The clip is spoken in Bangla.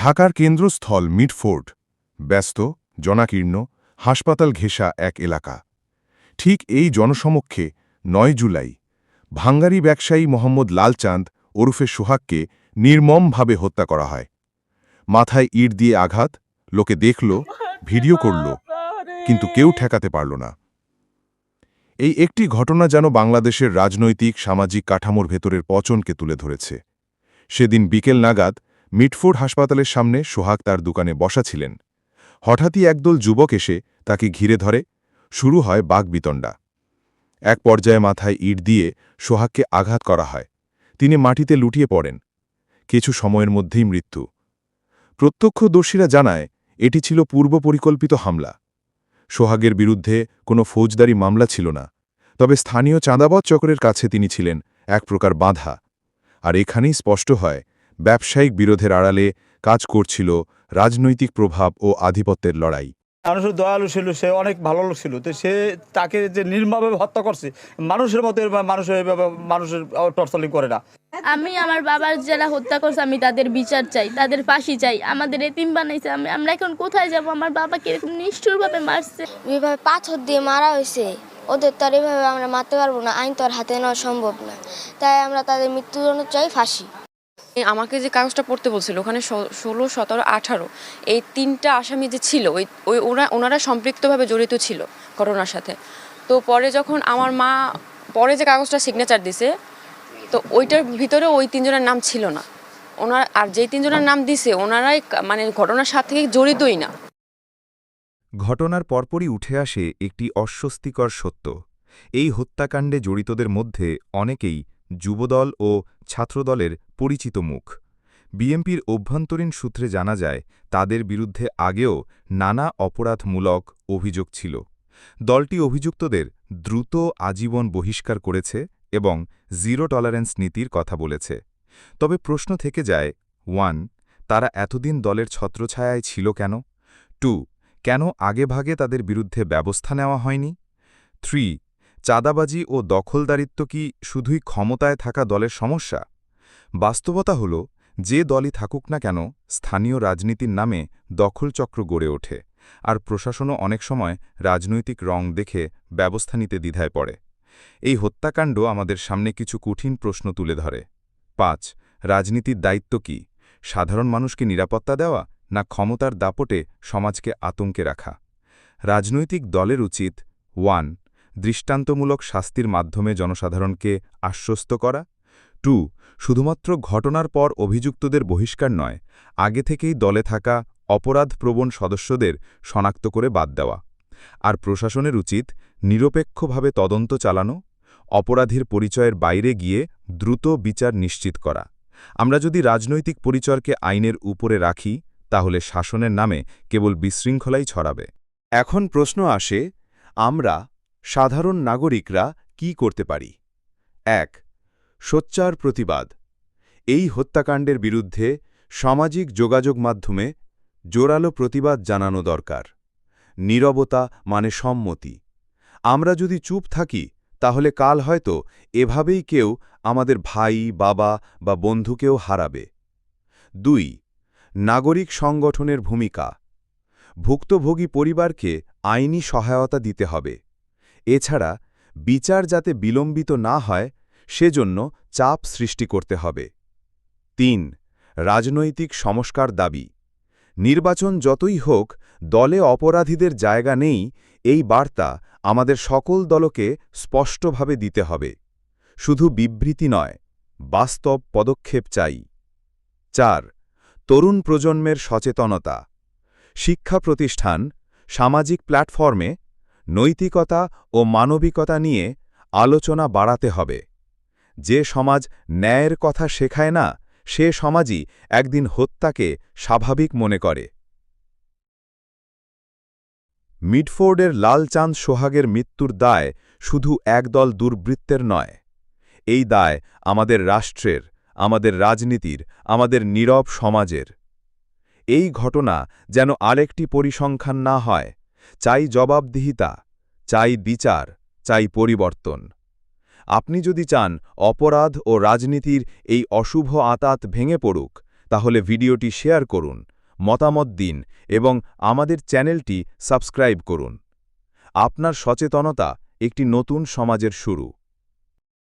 ঢাকার কেন্দ্রস্থল মিডফোর্ড। ব্যস্ত, জনাকীর্ণ, হাসপাতাল ঘেঁষা এক এলাকা। ঠিক এই জনসমক্ষে নয় জুলাই, ভাঙ্গারি ব্যবসায়ী মোহাম্মদ লালচাঁদ ওরফে সোহাগকে নির্মমভাবে হত্যা করা হয়। মাথায় ইট দিয়ে আঘাত, লোকে দেখল, ভিডিও করল, কিন্তু কেউ ঠেকাতে পারল না। এই একটি ঘটনা যেন বাংলাদেশের রাজনৈতিক, সামাজিক কাঠামোর ভেতরের পচনকে তুলে ধরেছে। সেদিন বিকেল নাগাদ মিটফোর্ড হাসপাতালের সামনে সোহাগ তার দোকানে বসা ছিলেন। হঠাৎই একদল যুবক এসে তাকে ঘিরে ধরে। শুরু হয় বাঘবিতণ্ডা এক পর্যায়ে মাথায় ইট দিয়ে সোহাগকে আঘাত করা হয়। তিনি মাটিতে লুটিয়ে পড়েন। কিছু সময়ের মধ্যেই মৃত্যু। প্রত্যক্ষদর্শীরা জানায়, এটি ছিল পূর্ব পরিকল্পিত হামলা। সোহাগের বিরুদ্ধে কোনো ফৌজদারি মামলা ছিল না। তবে স্থানীয় চাঁদাবাদ চক্রের কাছে তিনি ছিলেন এক প্রকার বাধা। আর এখানেই স্পষ্ট হয় ব্যবসায়িক বিরোধের আড়ালে কাজ করছিল রাজনৈতিক প্রভাব ও আধিপত্যের লড়াই। মানুষের দয়ালু ছিল সে অনেক ভালো লোক ছিল তো সে তাকে যে নির্মমভাবে হত্যা করছে মানুষের মতো মানুষের মানুষের টর্চালিং করে না। আমি আমার বাবার যারা হত্যা করছে আমি তাদের বিচার চাই তাদের ফাঁসি চাই আমাদের এতিম বানাইছে আমি আমরা এখন কোথায় যাব? আমার বাবাকে এরকম নিষ্ঠুরভাবে মারছে। এভাবে পাথর দিয়ে মারা হয়েছে। ওদের তো আর এভাবে আমরা মারতে পারব না আইন তো আর হাতে নেওয়া সম্ভব না। তাই আমরা তাদের মৃত্যুদণ্ড চাই ফাঁসি। আমাকে যে কাগজটা পড়তে বলছিল, ওখানে ষোলো, সতেরো, আঠারো, এই তিনটা আসামি যে ছিল, ওই ওই ওরা, ওনারা সম্পৃক্তভাবে জড়িত ছিল ঘটনার সাথে। তো পরে যখন আমার মা, পরে যে কাগজটা সিগনেচার দিছে, তো ওইটার ভিতরে ওই তিনজনের নাম ছিল না। ওনার আর যেই তিনজনের নাম দিছে, ওনারাই মানে ঘটনার সাথে জড়িতই না। ঘটনার পরপরই উঠে আসে একটি অস্বস্তিকর সত্য। এই হত্যাকাণ্ডে জড়িতদের মধ্যে অনেকেই যুবদল ও ছাত্রদলের পরিচিত মুখ। বিএমপির অভ্যন্তরীণ সূত্রে জানা যায়, তাদের বিরুদ্ধে আগেও নানা অপরাধমূলক অভিযোগ ছিল। দলটি অভিযুক্তদের দ্রুত আজীবন বহিষ্কার করেছে এবং জিরো টলারেন্স নীতির কথা বলেছে। তবে প্রশ্ন থেকে যায়, ওয়ান, তারা এতদিন দলের ছত্রছায়ায় ছিল কেন? টু, কেন আগেভাগে তাদের বিরুদ্ধে ব্যবস্থা নেওয়া হয়নি? থ্রি চাঁদাবাজি ও দখলদারিত্ব কি শুধুই ক্ষমতায় থাকা দলের সমস্যা? বাস্তবতা হল, যে দলই থাকুক না কেন, স্থানীয় রাজনীতির নামে দখলচক্র গড়ে ওঠে, আর প্রশাসনও অনেক সময় রাজনৈতিক রং দেখে ব্যবস্থা নিতে দ্বিধায় পড়ে। এই হত্যাকাণ্ড আমাদের সামনে কিছু কঠিন প্রশ্ন তুলে ধরে। পাঁচ, রাজনীতির দায়িত্ব কি? সাধারণ মানুষকে নিরাপত্তা দেওয়া না ক্ষমতার দাপটে সমাজকে আতঙ্কে রাখা? রাজনৈতিক দলের উচিত, ওয়ান দৃষ্টান্তমূলক শাস্তির মাধ্যমে জনসাধারণকে আশ্বস্ত করা। টু, শুধুমাত্র ঘটনার পর অভিযুক্তদের বহিষ্কার নয়, আগে থেকেই দলে থাকা অপরাধপ্রবণ সদস্যদের শনাক্ত করে বাদ দেওয়া। আর প্রশাসনের উচিত নিরপেক্ষভাবে তদন্ত চালানো, অপরাধীর পরিচয়ের বাইরে গিয়ে দ্রুত বিচার নিশ্চিত করা। আমরা যদি রাজনৈতিক পরিচয়কে আইনের উপরে রাখি, তাহলে শাসনের নামে কেবল বিশৃঙ্খলাই ছড়াবে। এখন প্রশ্ন আসে, আমরা সাধারণ নাগরিকরা কি করতে পারি? এক, সোচ্চার প্রতিবাদ। এই হত্যাকাণ্ডের বিরুদ্ধে সামাজিক যোগাযোগ মাধ্যমে জোরালো প্রতিবাদ জানানো দরকার। নীরবতা মানে সম্মতি। আমরা যদি চুপ থাকি, তাহলে কাল হয়তো এভাবেই কেউ আমাদের ভাই, বাবা বা বন্ধুকেও হারাবে। দুই, নাগরিক সংগঠনের ভূমিকা। ভুক্তভোগী পরিবারকে আইনি সহায়তা দিতে হবে। এছাড়া, বিচার যাতে বিলম্বিত না হয়, সেজন্য চাপ সৃষ্টি করতে হবে। তিন, রাজনৈতিক সংস্কার দাবি। নির্বাচন যতই হোক, দলে অপরাধীদের জায়গা নেই, এই বার্তা আমাদের সকল দলকে স্পষ্টভাবে দিতে হবে। শুধু বিবৃতি নয়, বাস্তব পদক্ষেপ চাই। চার, তরুণ প্রজন্মের সচেতনতা। শিক্ষা প্রতিষ্ঠান, সামাজিক প্ল্যাটফর্মে নৈতিকতা ও মানবিকতা নিয়ে আলোচনা বাড়াতে হবে। যে সমাজ ন্যায়ের কথা শেখায় না, সে সমাজই একদিন হত্যাকে স্বাভাবিক মনে করে। মিডফোর্ডের লালচাঁদ সোহাগের মৃত্যুর দায় শুধু একদল দুর্বৃত্তের নয়। এই দায় আমাদের রাষ্ট্রের, আমাদের রাজনীতির, আমাদের নীরব সমাজের। এই ঘটনা যেন আরেকটি পরিসংখ্যান না হয়। চাই জবাবদিহিতা, চাই বিচার, চাই পরিবর্তন। আপনি যদি চান অপরাধ ও রাজনীতির এই অশুভ আতাত ভেঙে পড়ুক, তাহলে ভিডিওটি শেয়ার করুন, মতামত দিন এবং আমাদের চ্যানেলটি সাবস্ক্রাইব করুন। আপনার সচেতনতা একটি নতুন সমাজের শুরু।